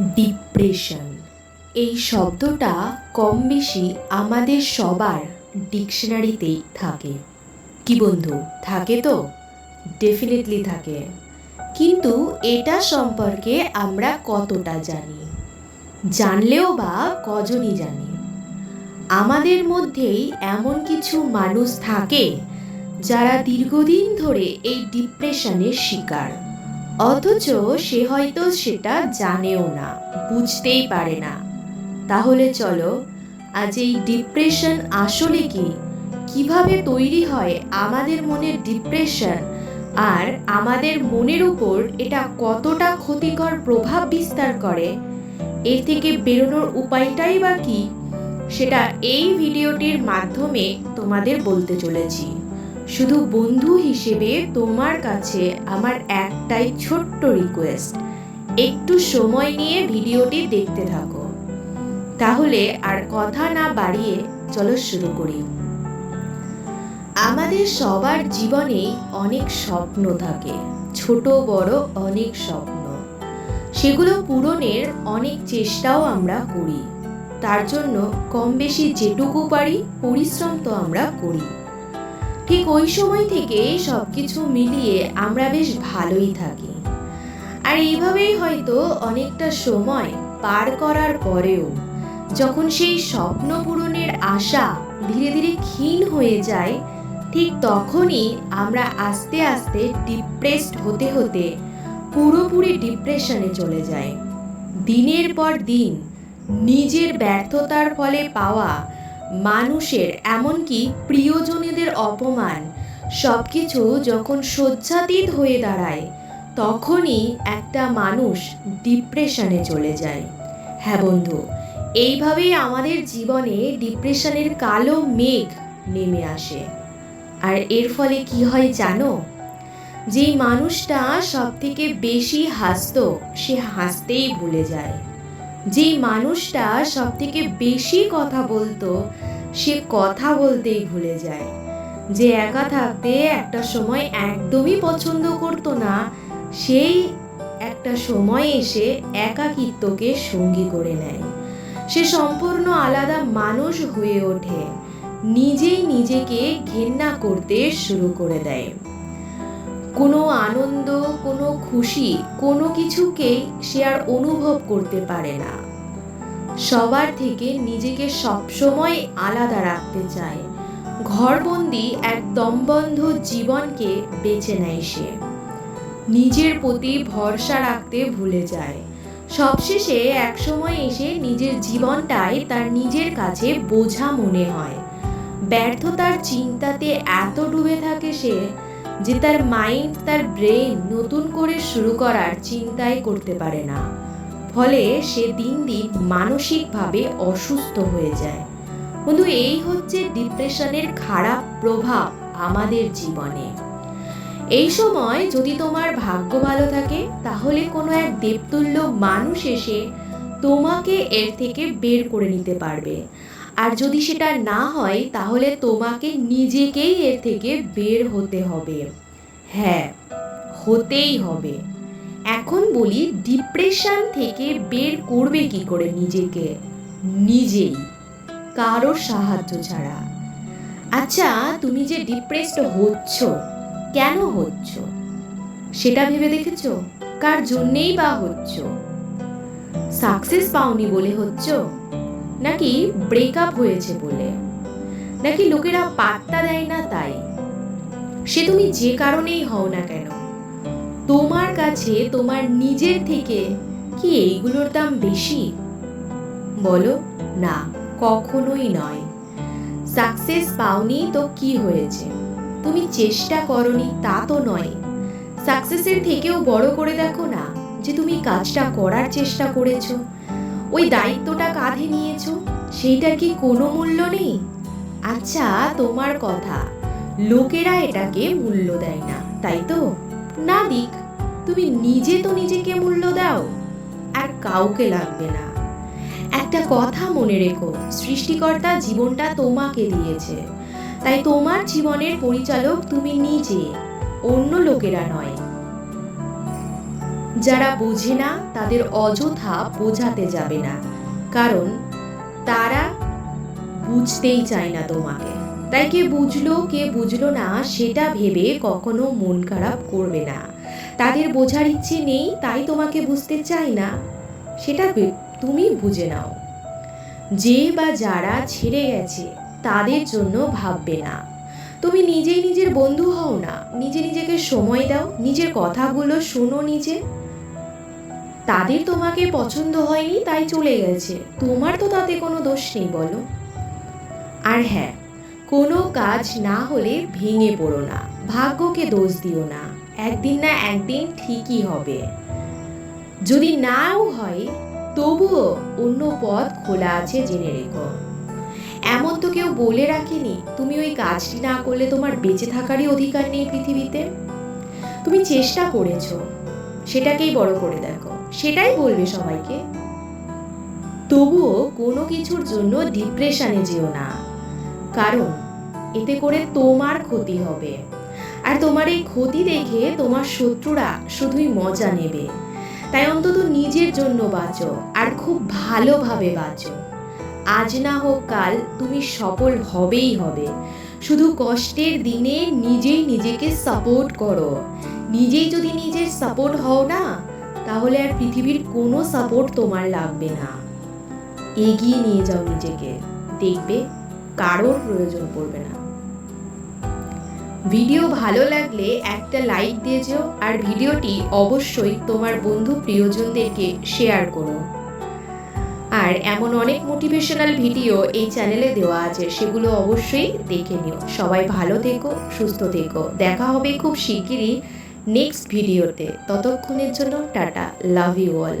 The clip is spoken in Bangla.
ডিপ্রেশন। এই শব্দটা কম বেশি আমাদের সবার ডিকশনারিতেই থাকে। কি বন্ধু, থাকে তো? ডেফিনেটলি থাকে। কিন্তু এটা সম্পর্কে আমরা কতটা জানি? জানলেও বা কজনই জানি? আমাদের মধ্যেই এমন কিছু মানুষ থাকে যারা দীর্ঘদিন ধরে এই ডিপ্রেশনের শিকার। অথচ সে হয়তো সেটা জানেও না, বুঝতেই পারে না। তাহলে চলো, আজ এই ডিপ্রেশন আসলে কি? কীভাবে তৈরি হয় আমাদের মনের ডিপ্রেশন আর আমাদের মনের উপর এটা কতটা ক্ষতিকর প্রভাব বিস্তার করে? এর থেকে বেরোনোর উপায়টাই বা কি? সেটা এই ভিডিওটির মাধ্যমে তোমাদের বলতে চলেছি। শুধু বন্ধু হিসেবে তোমার কাছে আমার একটাই ছোট্ট রিকোয়েস্ট একটু সময় নিয়ে ভিডিওটি দেখতে থাকো। তাহলে আর কথা না বাড়িয়ে চলো শুরু করি। আমাদের সবার জীবনে অনেক স্বপ্ন থাকে, ছোট বড় অনেক স্বপ্ন। সেগুলো পূরণের অনেক চেষ্টাও আমরা করি। তার জন্য কম বেশি যেটুকু পারি, পরিশ্রম তো আমরা করি। ঠিক ওই সময় থেকে সব কিছু মিলিয়ে আমরা বেশ ভালোই থাকি। আর এইভাবেই হয়তো অনেকটা সময় পার করার পরেও যখন সেই স্বপ্ন পূরণের আশা ধীরে ধীরে ক্ষীণ হয়ে যায়, ঠিক তখনই আমরা আস্তে আস্তে ডিপ্রেসড হতে হতে পুরোপুরি ডিপ্রেশনে চলে যাই। দিনের পর দিন নিজের ব্যর্থতার ফলে পাওয়া মানুষের, এমনকি প্রিয়জনীদের অপমান। সব কিছু যখন শয্যাতীত হয়ে দাঁড়ায়, তখনই একটা মানুষ ডিপ্রেশনে চলে যায়। হ্যাঁ বন্ধু, এইভাবেই আমাদের জীবনে ডিপ্রেশনের কালো মেঘ নেমে আসে। আর এর ফলে কি হয় জানো? যেই মানুষটা সব থেকে বেশি হাসত, সে হাসতেই ভুলে যায়। যেই মানুষটা সব থেকে বেশি কথা বলতো, সে কথা বলতেই ভুলে যায়। যে একা থাকতে একটা সময় একদমই পছন্দ করতো না, সেই একটা সময় এসে একাকিত্বকে সঙ্গী করে নেয়। সে সম্পূর্ণ আলাদা মানুষ হয়ে ওঠে, নিজেই নিজেকে ঘেন্না করতে শুরু করে দেয়। কোনো আনন্দ, কোনো খুশি, কোনো কিছুকেই সে আর অনুভব করতে পারে না। সবার থেকে নিজেকে সবসময় আলাদা রাখতে চায়। ঘরবন্দি এক দমবন্ধ জীবনকে বেছে নেয় সে। নিজের প্রতি ভরসা রাখতে ভুলে যায়। সবশেষে একসময় এসে নিজের জীবনটাই তার নিজের কাছে বোঝা মনে হয়। ব্যর্থতার চিন্তাতে এত ডুবে থাকে সে যে তার মাইন্ড তার ব্রেন নতুন করে শুরু করার চিন্তাই করতে পারে না। ফলে সে দিন দিন মানসিকভাবে অসুস্থ হয়ে যায়। বন্ধু, এই হচ্ছে ডিপ্রেশনের খারাপ প্রভাব আমাদের জীবনে। এই সময় যদি তোমার ভাগ্য ভালো থাকে, তাহলে কোনো এক দেবতুল্য মানুষ এসে তোমাকে এর থেকে বের করে নিতে পারবে। আর যদি সেটা না হয়, তাহলে তোমাকে নিজেকেই এর থেকে বের হতে হবে। হ্যাঁ হতেই হবে। এখন বলি ডিপ্রেশন থেকে বের করবে কি করে নিজেকে? নিজেই। কারোর সাহায্য ছাড়া। আচ্ছা তুমি যে ডিপ্রেসড হচ্ছ, কেন হচ্ছ? সেটা ভেবে দেখেছ? কার জন্যেই বা হচ্ছ? সাকসেস পাওনি বলে হচ্ছ? নাকি ব্রেকআপ হয়েছে বলে? নাকি লোকেরা পাত্তা দেয় না তাই? সে তুমি যে কারণেই হও না কেন? তোমার কাছে, তোমার নিজের থেকে কি এইগুলোর দাম বেশি? বলো, না, কখনোই নয়। সাকসেস পাওনি তো কি হয়েছে? তুমি চেষ্টা করনি তা তো নয়। সাকসেসের থেকেও বড় করে দেখো না যে তুমি কাজটা করার চেষ্টা করেছ। ওই দায়িত্বটা কাঁধে নিয়েছো? সেইটার কি কোনো মূল্য নেই? আচ্ছা তোমার কথা। লোকেরা এটাকে মূল্য দেয় না, তাই তো? না দিক, তুমি নিজে তো নিজেকে মূল্য দাও, আর কাউকে লাগবে না। একটা কথা মনে রেখো, সৃষ্টিকর্তা জীবনটা তোমাকে দিয়েছে। তাই তোমার জীবনের পরিচালক তুমি নিজে, অন্য লোকেরা নয়। যারা বোঝে না, তাদের অযথা বোঝাতে যাবে না। কারণ তারা বুঝতেই চায় না তোমাকে। তাই কে বুঝলো কে বুঝলো না, সেটা ভেবে কখনো মন খারাপ করবে না। তাদের বোঝার ইচ্ছে নেই, তাই তোমাকে বুঝতে চাই না। সেটা তুমি বুঝে নাও। যে বা যারা ছেড়ে গেছে, তাদের জন্য ভাববে না। তুমি নিজেই নিজের বন্ধু হও না। নিজে নিজেকে সময় দাও। নিজের কথাগুলো শোনো নিজে। তাদের তোমাকে পছন্দ হয়নি, তাই চলে গেছে। তোমার তো তাতে কোনো দোষ নেই, বলো। আর হ্যাঁ কোনো কাজ না হলে ভেঙে পড়ো না। ভাগ্যকে দোষ দিও না। একদিন না একদিন ঠিকই হবে। যদি নাও হয়, তবুও অন্য পথ খোলা আছে জেনে রেখো। এমন তো কেউ বলে রাখেনি, তুমি ওই কাজটি না করলে তোমার বেঁচে থাকারই অধিকার নেই পৃথিবীতে। তুমি চেষ্টা করেছ, সেটাকেই বড় করে দেখো। সেটাই বলবে সবাইকে। তবুও কোনো কিছুর জন্য ডিপ্রেশনে যেও না। কারণ এতে করে তোমার ক্ষতি হবে। আর তোমার এই ক্ষতি দেখে তোমার শত্রুরা শুধুই মজা নেবে। তাই অন্তত নিজের জন্য বাঁচো আর খুব ভালোভাবে বাঁচো। আজ না হোক কাল তুমি সফল হবেই হবে। শুধু কষ্টের দিনে নিজেই নিজেকে সাপোর্ট করো। নিজেই যদি নিজের সাপোর্ট হও না তাহলে আর পৃথিবীর কোনো সাপোর্ট তোমার লাগবে না। এগিয়ে নিয়ে যাও নিজেকে। দেখবে কারোর প্রয়োজন পড়বে না। ভিডিও ভালো লাগলে একটা লাইক দিয়ে যেও আর ভিডিওটি অবশ্যই তোমার বন্ধু প্রিয়জনদেরকে শেয়ার করো। আর এমন অনেক মোটিভেশনাল ভিডিও এই চ্যানেলে দেওয়া আছে, সেগুলো অবশ্যই দেখে নিও। সবাই ভালো থেকো, সুস্থ থেকো। দেখা হবে খুব শিগগিরই। নেক্সট ভিডিওতে ততক্ষণের জন্য টাটা লাভ ইউ অল